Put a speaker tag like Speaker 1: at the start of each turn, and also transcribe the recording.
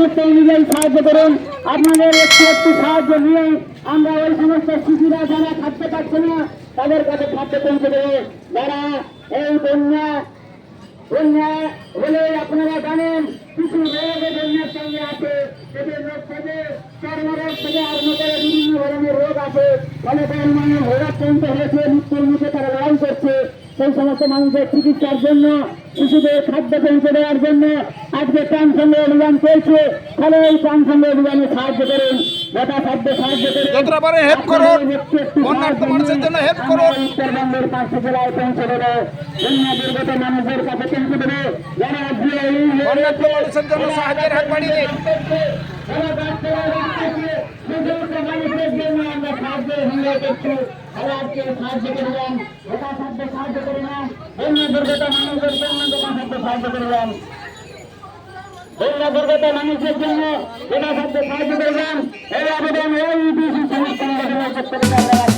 Speaker 1: সমস্ত অনুযায়ী সাহায্য করুন। আপনাদের একটু একটু সাহায্য নিয়ে আমরা ওই সমস্ত শিশুরা যারা থাকতে পারছে না, তাদের কাছে খাদ্য পৌঁছে দেবো। যারা এই বন্যা বন্যা হলে আপনারা জানেন, কিছু রোগ বন্যার সঙ্গে আছে রোগ বিভিন্ন ধরনের রোগ আছে। ফলে পরিমাণে ভোগাক্রান্ত হয়েছে, মৃত্যুর মুখে তারা লড়াই করছে। সেই সমস্ত মানুষের চিকিৎসার জন্য শিশুদের খাদ্য পৌঁছে দেওয়ার জন্য আজকে প্রাণ অভিযান চলছে। ফলে এই প্রাণ সংগ্রহ অভিযানে সাহায্য করুন। যথাসাধ্য সাহায্য করুন।
Speaker 2: যতটা help করুন। বন্যার্ত মানুষের জন্য help করুন।
Speaker 1: উত্তরবঙ্গের পাঁচশো জেলায় পৌঁছে দেবে। বন্যা দুর্গত মানুষদের কাছে পৌঁছে দেবে। যারা আজকে এই
Speaker 2: বন্যার্ত মানুষের জন্য সাহায্যের হাত বাড়িয়ে দিন
Speaker 1: যারা বাচ্চারা রাস্তাকে দুর্গত মানুষের জন্য সাহায্য করলাম যথাসাধ্য সাহায্য করলাম বন্যা দুর্গত মানুষের সাহায্য করলাম বন্যা দুর্গত মানুষের জন্য যথাসাধ্য সাহায্য করলাম এই আবেদন এই থেকে আমরা রাখছি।